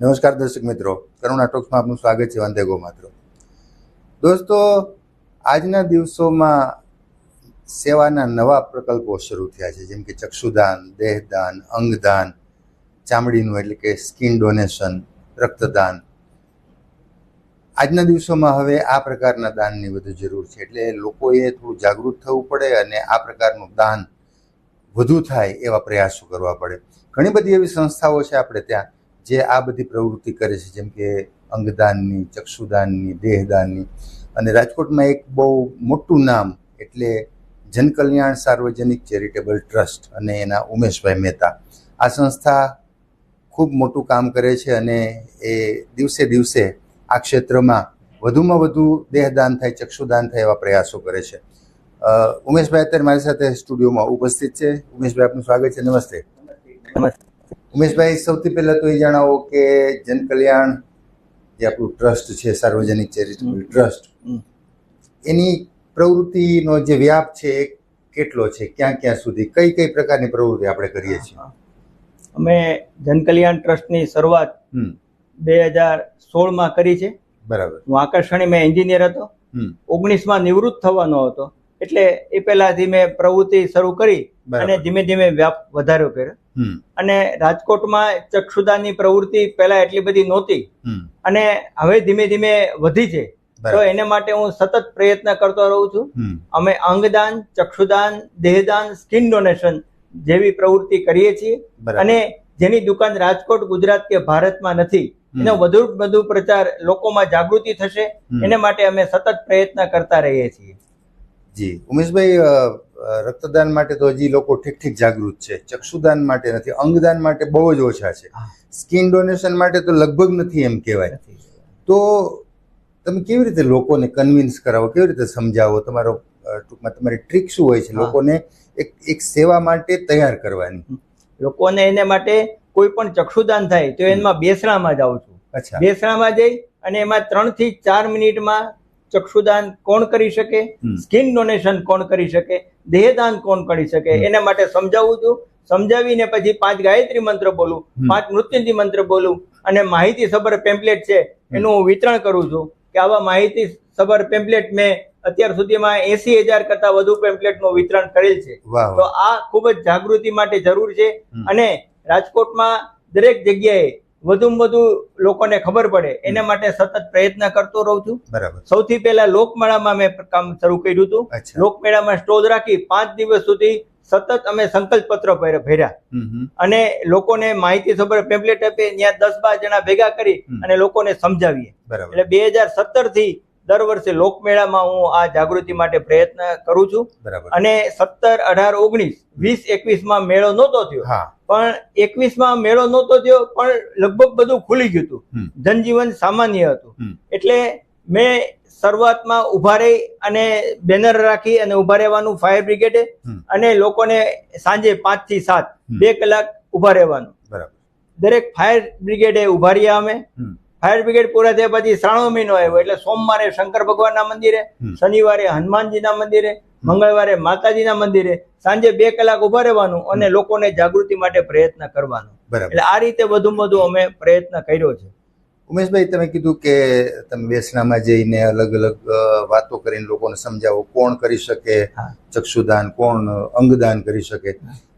નમસ્કાર દર્શક મિત્રો. કરુણા ટોક્સમાં આપનું સ્વાગત છે. વંદે ગો માત્ર દોસ્તો, આજના દિવસોમાં સેવાના નવા પ્રકલ્પો શરૂ થયા છે. જેમ કે ચક્ષુદાન, દેહદાન, અંગદાન, ચામડીનું એટલે કે સ્કિન ડોનેશન, રક્તદાન. આજના દિવસોમાં હવે આ પ્રકારના દાનની વધુ જરૂર છે. એટલે લોકોએ થોડું જાગૃત થવું પડે અને આ પ્રકારનું દાન વધુ થાય એવા પ્રયાસો કરવા પડે. ઘણી બધી એવી સંસ્થાઓ છે આપણે ત્યાં. જે આ બધી પ્રવૃત્તિ કરે છે, જેમ કે અંગદાનની, ચક્ષુદાનની, દેહદાનની. અને રાજકોટમાં એક બહુ મોટું નામ એટલે જનકલ્યાણ સાર્વજનિક ચેરિટેબલ ટ્રસ્ટ અને એના ઉમેશભાઈ મહેતા. આ સંસ્થા ખૂબ મોટું કામ કરે છે અને એ દિવસે દિવસે આ ક્ષેત્રમાં વધુમાં વધુ દેહદાન થાય, ચક્ષુદાન થાય એવા પ્રયાસો કરે છે. ઉમેશભાઈ અત્યારે મારી સાથે સ્ટુડિયોમાં ઉપસ્થિત છે. ઉમેશભાઈ, આપનું સ્વાગત છે. નમસ્તે. નમસ્તે. ઉમેશભાઈ સૌથી પહેલાં તો એ જણાવો કે જનકલ્યાણ જે આપણું ટ્રસ્ટ છે સાર્વજનિક ચેરિટેબલ ટ્રસ્ટ. એની પ્રવૃત્તિનો જે વ્યાપ છે એ કેટલો છે? ક્યાં ક્યાં સુધી? કઈ કઈ પ્રકારની પ્રવૃત્તિ આપણે કરીએ છીએ? અમે જનકલ્યાણ ટ્રસ્ટની શરૂઆત બે હજાર સોળમાં કરી છે. બરાબર. હું આકર્ષણી મેં એન્જિનિયર હતો. ઓગણીસમાં નિવૃત્ત થવાનો હતો. એટલે એ પહેલાથી મેં પ્રવૃત્તિ શરૂ કરી અને ધીમે ધીમે વ્યાપ વધાર્યો કર્યો. અને રાજકોટમાં ચક્ષુદાનની પ્રવૃત્તિ પહેલા એટલી બધી નહોતી. અને હવે ધીમે ધીમે વધી છે. તો એને માટે હું સતત પ્રયત્ન કરતો રહું છું. અમે અંગદાન ચક્ષુદાન દેહદાન સ્કિન ડોનેશન જેવી પ્રવૃત્તિ કરીએ છીએ. અને જેની દુકાન રાજકોટ ગુજરાત કે ભારતમાં નથી. એનો વધુ વધુ પ્રચાર લોકોમાં જાગૃતિ થશે. એને માટે અમે સતત પ્રયત્ન કરતા રહીએ છીએ. જી. ઉમેશભાઈ રક્તદાન માટે તો હજી લોકો ઠીક ઠીક જાગૃત છે. ચક્ષુદાન માટે નથી અંગદાન માટે બહુ જ ઓછા છે. સ્કિન ડોનેશન માટે તો લગભગ નથી એમ કહેવાય. તો તમે કેવી રીતે લોકોને કન્વિન્સ કરાવો કેવી રીતે સમજાવો? તમારો ટૂંકમાં તમારી ટ્રીક શું હોય છે? લોકોને એક એક સેવા માટે તૈયાર કરવાની. લોકોને એને માટે કોઈ પણ ચક્ષુદાન થાય તો એમાં બેસણામાં જાઉં છું. બેસણામાં જઈ અને એમાં ત્રણથી ચાર મિનિટમાં ચક્ષુદાન કોણ કરી શકે? સ્કિન ડોનેશન કોણ કરી શકે? દેહદાન કોણ કરી શકે? એના માટે સમજાવું છું. સમજાવીને પછી પાંચ ગાયત્રી મંત્ર બોલું. પાંચ મૃત્યુંજય મંત્ર બોલું અને માહિતી સભર પેમ્પલેટ છે એનું હું વિતરણ કરું છું કે આવા માહિતી સભર પેમ્પલેટ મેં અત્યાર સુધીમાં એસી હજાર કરતા વધુ પેમ્પલેટનું વિતરણ કરેલ છે. તો આ ખૂબ જ જાગૃતિ માટે જરૂર છે અને રાજકોટમાં દરેક જગ્યાએ વધુમાં વધુ લોકોને ખબર પડે. એના માટે સતત પ્રયત્ન કરતો રહું છું. બરાબર. સૌથી પહેલા લોકમેળામાં મેં કામ શરૂ કર્યું હતું. લોકમેળામાં સ્ટોલ રાખી પાંચ દિવસ સુધી સતત અમે સંકલ્પ પત્ર ભર્યા. અને લોકોને માહિતી ખબર પેમ્પલેટ આપીએ ત્યાં દસ બાર જણા ભેગા કરી અને લોકોને સમજાવીએ. બરાબર. એટલે બે હજાર સત્તરથી દર વર્ષે લોકમેળામાં હું આ જાગૃતિ માટે પ્રયત્ન કરું છું. અને સત્તર અઢાર ઓગણીસ વીસ એકવીસમાં મેળો નહોતો થયો. પણ એકવીસમાં મેળો નહોતો થયો પણ લગભગ બધું ખુલી ગયું હતું. જનજીવન સામાન્ય હતું. એટલે મેં શરૂઆતમાં ઊભા રહી અને બેનર રાખી અને ઊભા રહેવાનું ફાયર બ્રિગેડે અને લોકોને સાંજે પાંચથી સાત બે કલાક ઊભા રહેવાનું. બરાબર. દરેક ફાયર બ્રિગેડે ઊભા રહ્યા અમે. ફાયર બ્રિગેડ પૂરા થયા પછી શ્રાવણ મહિનો આવ્યો. એટલે સોમવારે શંકર ભગવાનના મંદિરે. શનિવારે હનુમાનજીના મંદિરે મંગળવારે માતાજીના મંદિરે સાંજે બે કલાક ઊભા રહેવાનું અને લોકોને જાગૃતિ માટે પ્રયત્ન કરવાનો. બરાબર. એટલે આ રીતે વધુ વધુ અમે પ્રયત્ન કર્યો છે. ઉમેશભાઈ તમે કીધું કે તમે બેસનામાં જઈને અલગ અલગ વાતો કરીને લોકોને સમજાવો. કોણ કરી શકે ચક્ષુદાન કોણ અંગદાન કરી શકે?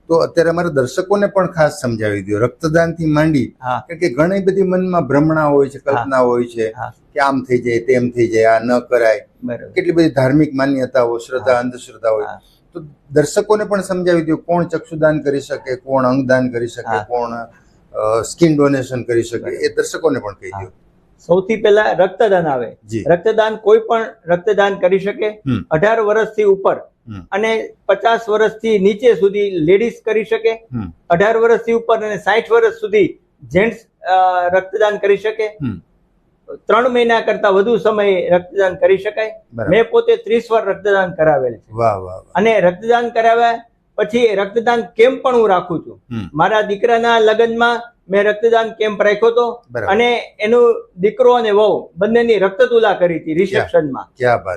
તો અત્યારે અમારા દર્શકોને પણ ખાસ સમજાવી દો રક્તદાનથી માંડી કારણ કે ઘણી બધી મનમાં ભ્રમણા હોય છે કલ્પના હોય છે કે આમ થઈ જાય તેમ થઈ જાય આ ન કરાય. કેટલી બધી ધાર્મિક માન્યતાઓ શ્રદ્ધા અંધશ્રદ્ધા હોય. તો દર્શકોને પણ સમજાવી દો કોણ ચક્ષુદાન કરી શકે કોણ અંગદાન કરી શકે કોણ સ્કિન ડોનેશન કરી શકે એ દર્શકોને પણ કહી દો સૌથી પહેલા રક્તદાન આવે. રક્તદાન કોઈ પણ રક્તદાન કરી શકે. અઢાર વર્ષથી ઉપર. અને પચાસ વર્ષથી નીચે સુધી લેડીઝ કરી શકે. અઢાર વર્ષથી ઉપર અને સાઠ વર્ષ સુધી જેન્ટ્સ રક્તદાન કરી શકે. ત્રણ મહિના કરતા વધુ સમય રક્તદાન કરી શકાય. મેં પોતે ત્રીસ વાર રક્તદાન કરાવેલ છે. અને રક્તદાન કરાવ્યા પછી રક્તદાન કેમ્પ પણ હું રાખું છું. મારા દીકરાના લગ્નમાં મેં રક્તદાન કેમ્પ રાખ્યો હતો અને એનું દીકરો અને વહુ બંનેની રક્તતુલા કરી હતી રિસેપ્શનમાં.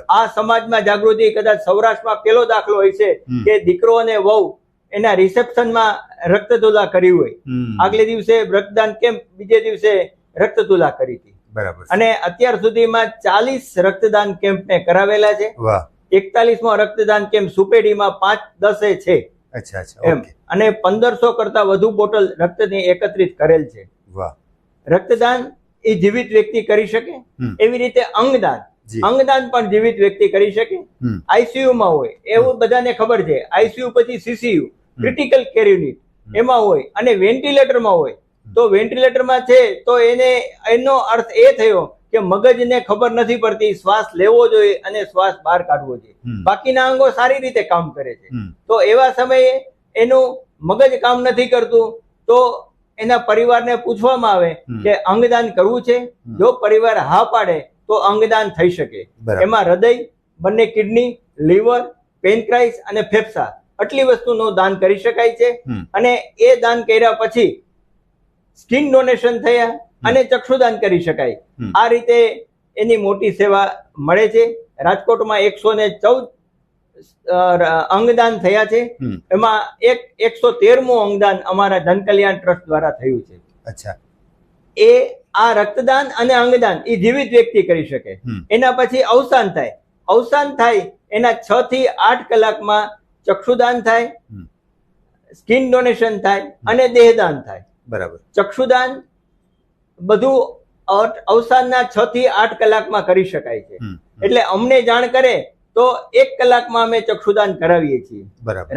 આ સમાજમાં જાગૃતિ કદાચ સૌરાષ્ટ્રમાં પેલો દાખલો હોય છે કે દીકરો અને વહુ એના રિસેપ્શનમાં રક્તતુલા કરી હોય. આગલે દિવસે રક્તદાન કેમ્પ બીજે દિવસે રક્તતુલા કરી હતી. બરાબર. અને અત્યાર સુધીમાં ચાલીસ રક્તદાન કેમ્પ મેં કરાવેલા છે. વાહ. એકતાલીસમો રક્તદાન કેમ્પ સુપેડીમાં પાંચ દસે છે. અચ્છા અચ્છા એમ. અને પંદરસો કરતા વધુ બોટલ રક્તની એકત્રિત કરેલ છે. વાહ. રક્તદાન એ જીવિત વ્યક્તિ કરી શકે? એવી રીતે અંગદાન. અંગદાન પણ જીવિત વ્યક્તિ કરી શકે? આઈસીયુમાં આઈસીયુ માં હોય એવું બધાને ખબર છે. આઈસીયુ પછી સીસીયુ ક્રિટિકલ કેર યુનિટ. એમાં હોય. અને વેન્ટિલેટરમાં હોય. તો વેન્ટિલેટરમાં છે તો એને એનો અર્થ એ થયો કે મગજને ખબર નથી પડતી શ્વાસ લેવો જોઈએ અને શ્વાસ બહાર કાઢવો જોઈએ. બાકીના અંગો સારી રીતે કામ કરે છે. તો એવા સમયે એનું મગજ કામ નથી કરતું તો એના પરિવારને પૂછવામાં આવે. કે અંગદાન કરવું છે? જો પરિવાર હા પાડે તો અંગદાન થઈ શકે. એમાં હૃદય બંને કિડની લીવર પેનક્રાઇસ અને ફેફસા આટલી વસ્તુનું દાન કરી શકાય છે. અને એ દાન કર્યા પછી સ્કિન ડોનેશન થયા અને ચક્ષુદાન કરી શકાય. આ રીતે એની મોટી સેવા મળે છે. રાજકોટમાં એકસો ને ચૌદ અંગદાન થયા છે. એમાં એક એકસો તેરમું અંગદાન અમારા ધનકલ્યાણ ટ્રસ્ટ દ્વારા થયું છે. અચ્છા. એ આ રક્તદાન અને અંગદાન એ જીવિત વ્યક્તિ કરી શકે. એના પછી અવસાન થાય. અવસાન થાય એના છ થી આઠ કલાકમાં ચક્ષુદાન થાય. સ્કિન ડોનેશન થાય અને દેહદાન થાય. બરાબર. ચક્ષુદાન બધું અવસાનના છ થી આઠ કલાકમાં કરી શકાય છે. એટલે અમને જાણ કરે તો એક કલાકમાં અમે ચક્ષુદાન કરાવીએ છીએ.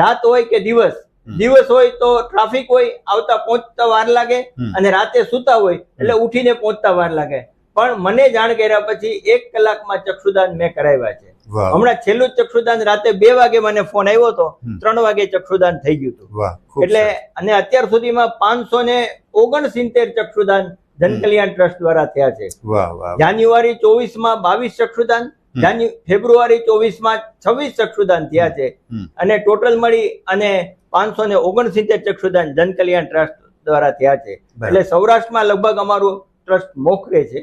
રાત હોય કે દિવસ. દિવસ હોય તો ટ્રાફિક હોય આવતા પહોંચતા વાર લાગે અને રાતે સુતા હોય એટલે ઉઠીને પહોંચતા વાર લાગે. પણ મને જાણ કર્યા પછી એક કલાકમાં ચક્ષુદાન મેં કરાવ્યા છે. હમણાં છેલ્લું ચક્ષુદાન રાતે બે વાગે મને ફોન આવ્યો હતો. ત્રણ વાગે ચક્ષુદાન થઈ ગયું હતું. એટલે અને અત્યાર સુધીમાં પાંચસો ને ઓગણસિત્તેર ચક્ષુદાન જનકલ્યાણ ટ્રસ્ટ દ્વારા થયા છે. જાન્યુઆરી ચોવીસમાં બાવીસ ચક્ષુદાન ફેબ્રુઆરી ચોવીસમાં છવ્વીસ ચક્ષુદાન થયા છે. અને ટોટલ મળી અને પાંચસો ને ઓગણસિત્તેર ચક્ષુદાન જનકલ્યાણ ટ્રસ્ટ દ્વારા થયા છે. એટલે સૌરાષ્ટ્રમાં લગભગ અમારું ટ્રસ્ટ મોખરે છે.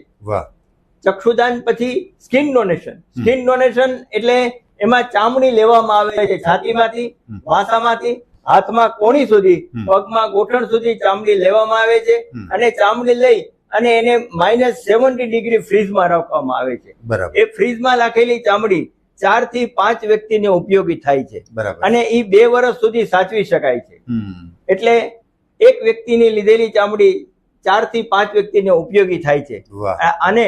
ચક્ષુદાન પછી સ્કિન ડોનેશન. સ્કિન ડોનેશન એટલે એમાં ચામડી લેવામાં આવે છે છાતીમાંથી. વાસામાંથી હાથમાં કોણી સુધી પગમાં ગોઠણ સુધી ચામડી લેવામાં આવે છે અને ચામડી લઈ અને એને માઇનસ સેવન્ટી ડિગ્રી ફ્રીજમાં રાખવામાં આવે છે. બરાબર. એ ફ્રીજમાં રાખેલી ચામડી ચારથી પાંચ વ્યક્તિને ઉપયોગી થાય છે. અને એ બે વર્ષ સુધી સાચવી શકાય છે. એટલે એક વ્યક્તિની લીધેલી ચામડી ચારથી પાંચ વ્યક્તિને ઉપયોગી થાય છે. અને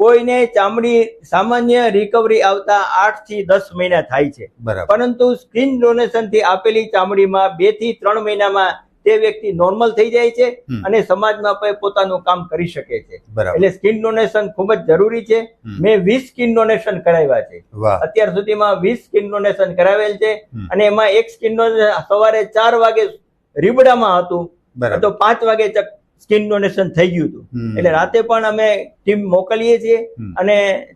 કોઈને ચામડી સામાન્ય રિકવરી આવતા આઠથી દસ મહિના થાય છે. પરંતુ સ્કિન ડોનેશનથી આપેલી ચામડીમાં બેથી ત્રણ મહિનામાં તે વ્યક્તિ નોર્મલ થઈ જાય છે અને સમાજમાં પોતાનું કામ કરી શકે છે. એટલે સ્કિન ડોનેશન ખૂબ જ જરૂરી છે. મેં વીસ સ્કિન ડોનેશન કરાવ્યા છે. અત્યાર સુધીમાં વીસ સ્કિન ડોનેશન કરાવેલ છે અને એમાં એક સ્કિન ડોનેશન સવારે ચાર વાગે રીબડામાં હતું. તો પાંચ વાગે સ્કિન ડોનેશન થઈ ગયું હતું. એટલે રાતે પણ અમે ટીમ મોકલીએ છીએ અને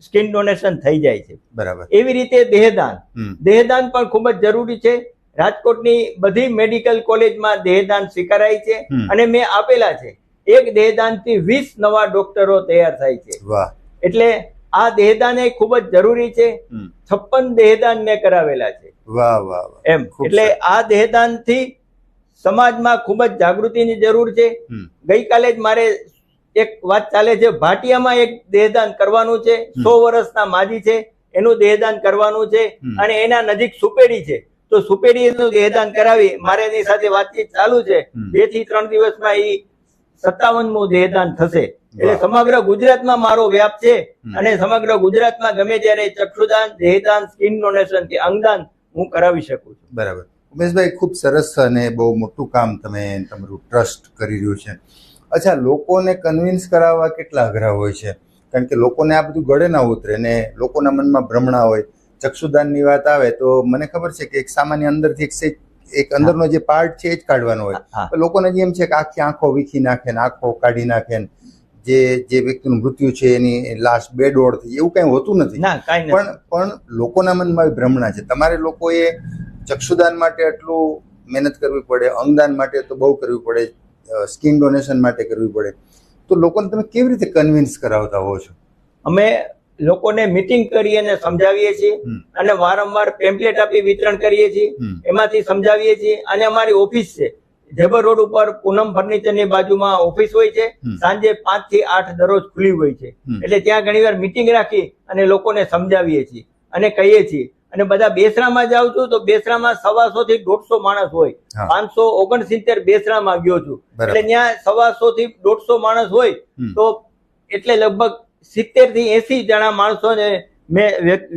સ્કિન ડોનેશન થઈ જાય છે. બરાબર. એવી રીતે દેહદાન. દેહદાન પણ ખૂબ જ જરૂરી છે. રાજકોટની બધી મેડિકલ કોલેજમાં દેહદાન સ્વીકારાય છે અને મેં આપેલા છે. એક દેહદાનથી વીસ નવા ડોક્ટરો તૈયાર થાય છે. વાહ. એટલે આ દેહદાન એ ખૂબ જ જરૂરી છે. છપ્પન દેહદાન મેં કરાવેલા છે. વાહ વાહ એમ. એટલે આ આ દેહદાનથી સમાજમાં ખૂબ જ જાગૃતિની જરૂર છે. ગઈકાલે જ મારે એક વાત ચાલે છે ભાટિયામાં એક દેહદાન કરવાનું છે. સો વર્ષના માજી છે એનું દેહદાન કરવાનું છે અને એના નજીક સુપેડી છે. તો સુપેડીનું દેહદાન કરાવી મારે એની સાથે વાતચીત ચાલુ છે. બેથી ત્રણ દિવસમાં એ સત્તાવનમું દેહદાન થશે. એટલે. સમગ્ર ગુજરાતમાં મારો વ્યાપ છે અને સમગ્ર ગુજરાતમાં ગમે ત્યારે ચક્ષુદાન દેહદાન સ્કીન ડોનેશન કે અંગદાન હું કરાવી શકું છું. બરાબર. ઉમેશભાઈ ખૂબ સરસ અને બહુ મોટું કામ તમે તમારું ટ્રસ્ટ કરી રહ્યું છે. અચ્છા લોકોને કન્વિન્સ કરાવવા કેટલા અઘરા હોય છે? કારણ કે લોકોને આ બધું ગળે ના ઉતરે ને લોકોના મનમાં ભ્રમણા હોય. ચક્ષુદાનની વાત આવે તો મને ખબર છે કે એક સામાન્ય અંદરથી એક એક અંદરનો જે પાર્ટ છે એ જ કાઢવાનો હોય. લોકોને જે એમ છે કે આખી આંખો વીખી નાખે ને આંખો કાઢી નાખે ને જે જે વ્યક્તિનું મૃત્યુ છે એની લાસ્ટ બે દોડ થઈ એવું કંઈ હોતું નથી. કાંઈ પણ પણ લોકોના મનમાં ભ્રમણા છે. તમારે લોકોએ ચક્ષુદાન માટે આટલું મહેનત કરવી પડે અંગદાન માટે તો બહુ કરવી પડે સ્કિન ડોનેશન માટે કરવી પડે. તો લોકોને તમે કેવી રીતે કન્વિન્સ કરાવતા હો છો? અમે લોકોને મીટિંગ કરી અને સમજાવીએ છીએ અને વારંવાર પેમ્પલેટ આપી વિતરણ કરીએ છીએ. એમાંથી સમજાવીએ છીએ. અને અમારી ઓફિસ છે. જેબર રોડ ઉપર પૂનમ ફર્નિચરની બાજુમાં ઓફિસ હોય છે. સાંજે પાંચથી આઠ દરરોજ ખુલ્લી હોય છે. એટલે ત્યાં ઘણીવાર મિટિંગ રાખી અને લોકોને સમજાવીએ છીએ અને કહીએ છીએ. અને બધા બેસરામાં જાઉં છું તો બેસરામાં સવાસો થી દોઢસો માણસ હોય. પાંચસો ઓગણસિત્તેર બેસરામાં ગયો છું. એટલે ત્યાં સવાસો થી દોઢસો માણસ હોય તો એટલે લગભગ સિત્તેરથી એસી જણા માણસોને મેં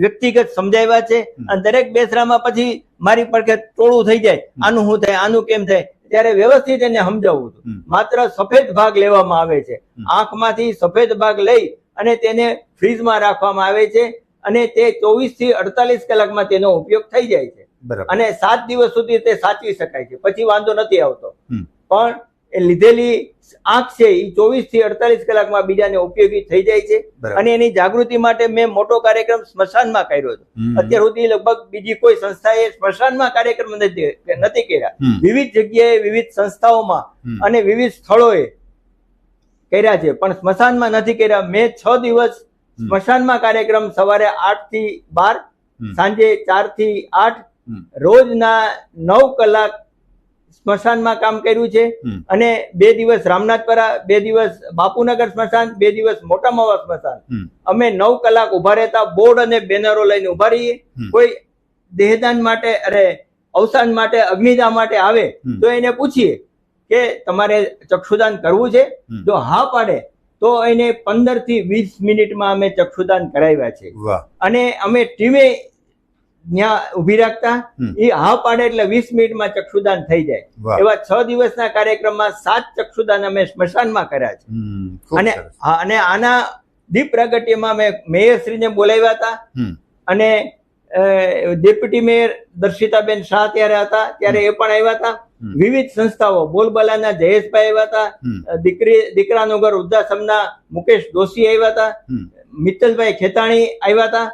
વ્યક્તિગત સમજાવ્યા છે. અને દરેક બેસરામાં પછી મારી પડખે ટોળું થઈ જાય. આનું શું થાય આનું કેમ થાય? ત્યારે વ્યવસ્થિત એને સમજાવું છું. માત્ર સફેદ ભાગ લેવામાં આવે છે. આંખમાંથી સફેદ ભાગ લઈ અને તેને ફ્રીજમાં રાખવામાં આવે છે. અને તે ચોવીસથી અડતાલીસ કલાકમાં તેનો ઉપયોગ થઈ જાય છે. અને સાત દિવસ સુધી તે સાચવી શકાય છે. પછી વાંધો નથી આવતો. પણ એ લીધેલી આંખ છે એ ચોવીસથી અડતાલીસ કલાકમાં બીજાને ઉપયોગી થઈ જાય છે. અને એની જાગૃતિ માટે મેં મોટો કાર્યક્રમ સ્મશાનમાં કર્યો હતો. અત્યાર સુધી લગભગ બીજી કોઈ સંસ્થાએ સ્મશાનમાં કાર્યક્રમ નથી નથી કર્યા. વિવિધ જગ્યાએ વિવિધ સંસ્થાઓમાં અને વિવિધ સ્થળોએ કર્યા છે. પણ સ્મશાનમાં નથી કર્યા. મેં છ દિવસ. સ્મશાનમાં કાર્યક્રમ સવારે આઠથી બાર સાંજે ચારથી આઠ રોજના નવ કલાક સ્મશાનમાં કામ કર્યું છે. અને બે દિવસ રામનાથપરા બે દિવસ બાપુનગર સ્મશાન બે દિવસ મોટા માવા સ્મશાન અમે નવ કલાક ઊભા રહેતા બોર્ડ અને બેનરો લઈને ઊભા રહીએ. કોઈ દેહદાન માટે અરે અવસાન માટે અગ્નિદાન માટે આવે તો એને પૂછીએ કે તમારે ચક્ષુદાન કરવું છે. જો હા પાડે તો એને પંદરથી વીસ મિનિટમાં અમે ચક્ષુદાન કરાવ્યા છે. અને અમે ટીમે ત્યાં ઊભી રાખતા. એ હા પાડે એટલે વીસ મિનિટમાં ચક્ષુદાન થઈ જાય. એવા છ દિવસના કાર્યક્રમમાં સાત ચક્ષુદાન અમે સ્મશાનમાં કર્યા છે. અને અને આના દીપ પ્રાગટ્યમાં મેં મેયરશ્રીને બોલાવ્યા હતા. અને ડેપ્યુટી મેયર દર્શિતાબેન શાહ ત્યારે હતા ત્યારે એ પણ આવ્યા હતા. વિવિધ સંસ્થાઓ બોલબાલાના જયેશભાઈ આવ્યા હતા દીકરી દીકરાનું ઘર વૃદ્ધાશ્રમના મુકેશ દોશી આવ્યા હતા. મિત્તલભાઈ ખેતાણી આવ્યા હતા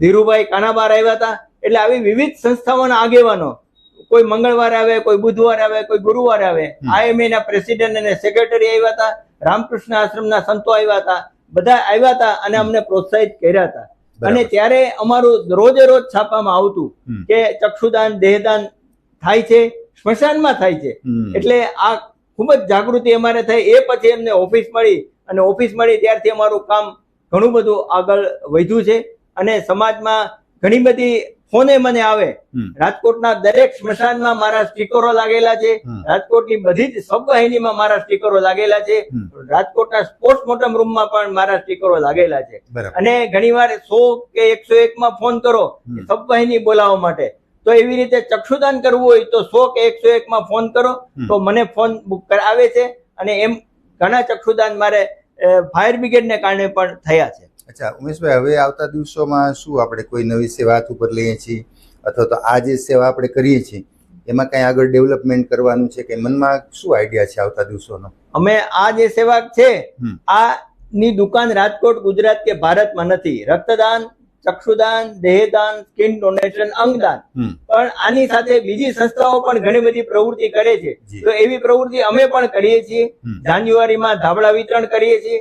ધીરુભાઈ કાનાબાર આવ્યા હતા. એટલે આવી વિવિધ સંસ્થાઓના આગેવાનો કોઈ મંગળવારે આવે કોઈ બુધવારે આવે કોઈ ગુરુવારે આવે. આઈએમએ ના પ્રેસિડેન્ટ અને સેક્રેટરી આવ્યા હતા રામકૃષ્ણ આશ્રમના સંતો આવ્યા હતા બધા આવ્યા હતા અને અમને પ્રોત્સાહિત કર્યા હતા. અને ત્યારે અમારું રોજે રોજ છાપામાં આવતું કે ચક્ષુદાન દેહદાન થાય છે સ્મશાનમાં થાય છે. એટલે આ ખૂબ જ જાગૃતિ અમારે થઈ. એ પછી એમને ઓફિસ મળી અને ઓફિસ મળી ત્યારથી અમારું કામ ઘણું બધું આગળ વધ્યું છે. અને સમાજમાં ઘણી બધી ફોને મને આવે. રાજકોટના દરેક સ્મશાનમાં મારા સ્ટીકરો લાગેલા છે. રાજકોટની બધી જ સબવાહિનીમાં મારા સ્ટીકરો લાગેલા છે. રાજકોટના પોસ્ટમોર્ટમ રૂમમાં પણ મારા સ્ટીકરો લાગેલા છે. અને ઘણીવાર સો કે એકસો એક માં ફોન કરો. સબવાહિની બોલાવવા માટે. તો એવી રીતે ચક્ષુદાન કરવું હોય તો સો કે એકસો એક માં ફોન કરો તો મને ફોન બુક કરાવે છે. અને એમ ઘણા ચક્ષુદાન મારે ફાયર બ્રિગેડને કારણે પણ થયા છે. અચ્છા ઉમેશભાઈ હવે આવતા દિવસોમાં શું આપણે કોઈ નવી સેવા હાથ ઉપર લઈએ છીએ? અથવા તો આ જે સેવા આપણે કરીએ છીએ એમાં કઈ આગળ ડેવલપમેન્ટ કરવાનું છે કે મનમાં શું આઈડિયા છે આવતા દિવસોનો? અમે આ જે સેવા છે. આ ની દુકાન રાજકોટ ગુજરાત કે ભારતમાં નથી. રક્તદાન ચક્ષુદાન દેહદાન સ્કિન ડોનેશન અંગદાન. પણ આની સાથે બીજી સંસ્થાઓ પણ ઘણી બધી પ્રવૃત્તિ કરે છે. તો એવી પ્રવૃત્તિ અમે પણ કરીએ છીએ. જાન્યુઆરીમાં ધાબળા વિતરણ કરીએ છીએ.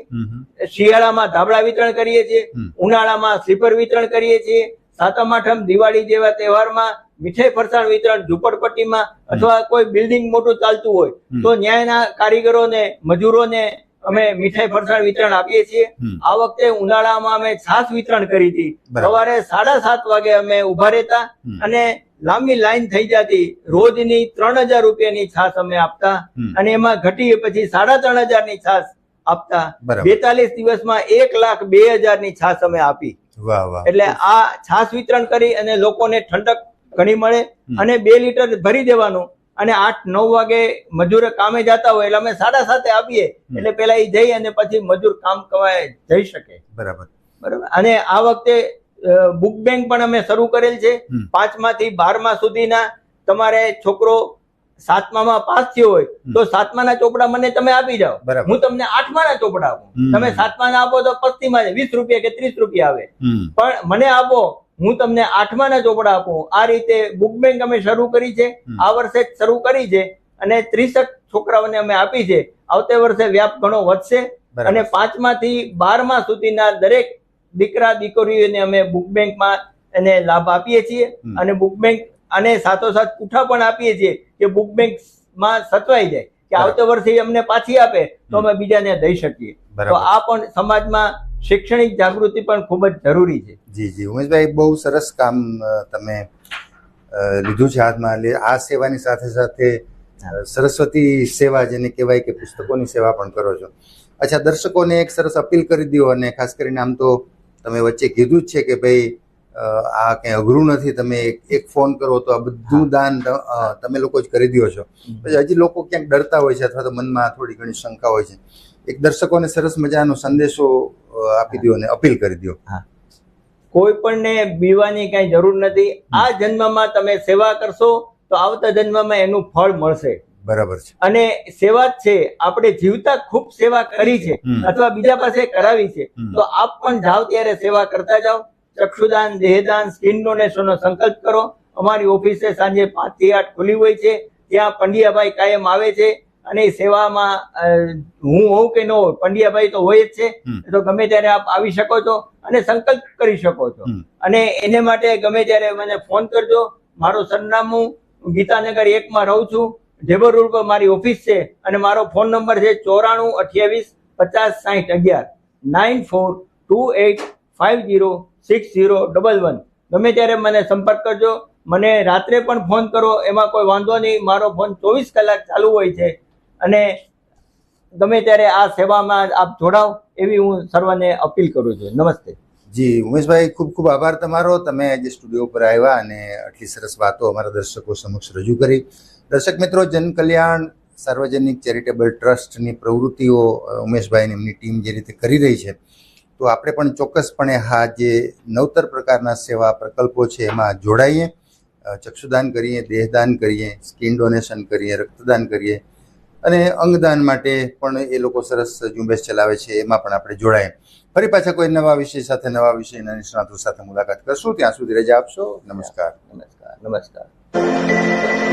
શિયાળામાં ધાબળા વિતરણ કરીએ છીએ. ઉનાળામાં સ્લીપર વિતરણ કરીએ છીએ. સાતમ આઠમ દિવાળી જેવા તહેવારમાં મીઠાઈ ફરસાણ વિતરણ ઝુંપડપટ્ટીમાં અથવા કોઈ બિલ્ડિંગ મોટું ચાલતું હોય તો ન્યાયના કારીગરોને મજૂરોને અમે મીઠાઈ ફરસાણ વિતરણ આપીએ છીએ. આ વખતે ઉનાળામાં અમે છાસ વિતરણ કરી હતી. સવારે સાડા સાત વાગે અમે ઊભા રહેતા અને લાંબી લાઈન થઈ જતી. રોજની ત્રણ હજાર રૂપિયાની છાસ અમે આપતા અને એમાં ઘટી પછી સાડા ત્રણ હજારની છાસ આપતા. બેતાલીસ દિવસમાં એક લાખ બે હજારની છાસ અમે આપી. એટલે આ છાસ વિતરણ કરી અને લોકોને ઠંડક ઘણી મળે અને બે લીટર ભરી દેવાનું. અને આઠ નવ વાગે મજૂર કામે જતા હોય એટલે અમે સાડા સાતે આવીએ. એટલે પેલા એ જઈ અને પછી મજૂર કામ કરવા જઈ શકે. બરાબર. બરાબર? અને આ વખતે બુક બેંક પણ અમે શરૂ કરેલ છે. પાંચમા પાંચમાંથી બારમા સુધીના તમારે છોકરો સાતમામાં પાસ થયો હોય તો તો સાતમાના ચોપડા મને તમે આપી જાઓ. હું તમને આઠમાના ચોપડા આપું. તમે સાતમાના આપો તો પસ્તીમાં વીસ રૂપિયા કે ત્રીસ રૂપિયા આવે. પણ મને આપો હું તમને આઠમાના ચોપડા આપું. આ રીતે બુક બેંક અમે શરૂ કરી છે. આ વર્ષે શરૂ કરી છે અને ત્રીસક છોકરાઓને અમે આપી છે. આવતે વર્ષે વ્યાપ ઘણો વધશે. અને પાંચમાથી બારમા સુધીના દરેક દીકરા દીકરીઓને અમે બુક બેંકમાં એને લાભ આપીએ છીએ. અને બુક બેંક અને સાથોસાથ પૂઠા પણ આપીએ છીએ કે બુક બેંકમાં સચવાઈ જાય. કે આવતા વર્ષે અમને પાછી આપે તો અમે બીજાને દઈ શકીએ. તો આ પણ સમાજમાં શૈક્ષણિક જાગૃતિ પણ ખૂબ જ જરૂરી છે. જી જી. ઉમેશભાઈ બહુ સરસ કામ તમે લીધું છે હાથમાં. આ સેવાની સાથે સાથે સરસ્વતી સેવા જેને કહેવાય કે પુસ્તકોની સેવા પણ કરો છો. અચ્છા દર્શકોને એક સરસ અપીલ કરી દો અને ખાસ કરીને આમ તો તમે વચ્ચે કીધું જ છે કે ભાઈ આ કંઈ અઘરું નથી. તમે એક- એક ફોન કરો તો આ બધું દાન તમે લોકો જ કરી દો છો. પછી હજી લોકો ક્યાંક ડરતા હોય છે અથવા તો મનમાં થોડી ઘણી શંકા હોય છે. એક દર્શકોને સરસ મજાનો સંદેશો આપી દો અને અપીલ કરી દો કોઈ પણને બીવાની કઈ જરૂર નથી. આ જન્મમાં તમે સેવા કરશો તો આવતા જન્મમાં એનું ફળ મળશે. બરાબર છે. અને સેવા જ છે. આપણે જીવતા ખૂબ સેવા કરી છે. અથવા બીજા પાસે કરાવી છે. તો આપ પણ જાઓ ત્યારે સેવા કરતા જાઓ. ચક્ષુદાન દેહદાન સ્કિન ડોનેશનનો સંકલ્પ કરો. અમારી ઓફિસે સાંજે પાંચથી આઠ ખુલી હોય છે. ત્યાં પંડ્યાભાઈ કાયમ આવે છે. અને સેવામાં હું હોઉં કે ન હોઉં પંડ્યાભાઈ તો હોય જ છે તો ગમે ત્યારે આપ આવી શકો છો અને સંકલ્પ કરી શકો છો. અને એને માટે ગમે ત્યારે મને ફોન કરજો. મારું સરનામું ગીતાનગર એકમાં રહું છું. ઢેબર રોડ પર મારી ઓફિસ છે અને મારો ફોન નંબર છે ચોરાણું અઠ્યાવીસ પચાસ સાહીઠ અગિયાર. Nine four two eight five zero six zero double one. ગમે ત્યારે મને સંપર્ક કરજો. મને રાત્રે પણ ફોન કરો. એમાં કોઈ વાંધો નહીં. મારો ફોન ચોવીસ કલાક ચાલુ હોય છે. અને ગમે ત્યારે આ સેવામાં આપ જોડાવ, એવી હું સર્વને અપીલ કરું છું. નમસ્તે. જી, ઉમેશભાઈ, ખૂબ ખૂબ આભાર તમારો. તમે આજે સ્ટુડિયો પર આવ્યા અને આટલી સરસ વાતો અમારા દર્શકો સમક્ષ રજૂ કરી. દર્શક મિત્રો, જનકલ્યાણ, સાર્વજનિક ચેરિટેબલ ટ્રસ્ટની પ્રવૃત્તિઓ ઉમેશભાઈ એમની ટીમ જે રીતે કરી રહી છે, તો આપણે પણ ચોક્કસપણે હા જે નવતર પ્રકારના સેવા પ્રકલ્પો છે, એમાં જોડાઈએ. ચક્ષુદાન કરીએ, દેહદાન કરીએ, સ્કિન ડોનેશન કરીએ, રક્તદાન કરીએ. અને અંગદાન માટે પણ એ લોકો સરસ ઝુંબેશ ચલાવે છે, એમાં પણ આપણે જોડાય. ફરી પાછા કોઈ નવા વિષય સાથે, નવા વિષયના નિષ્ણાતો સાથે મુલાકાત કરશું. ત્યાં સુધી રજા આપશો. નમસ્કાર. નમસ્કાર. નમસ્કાર.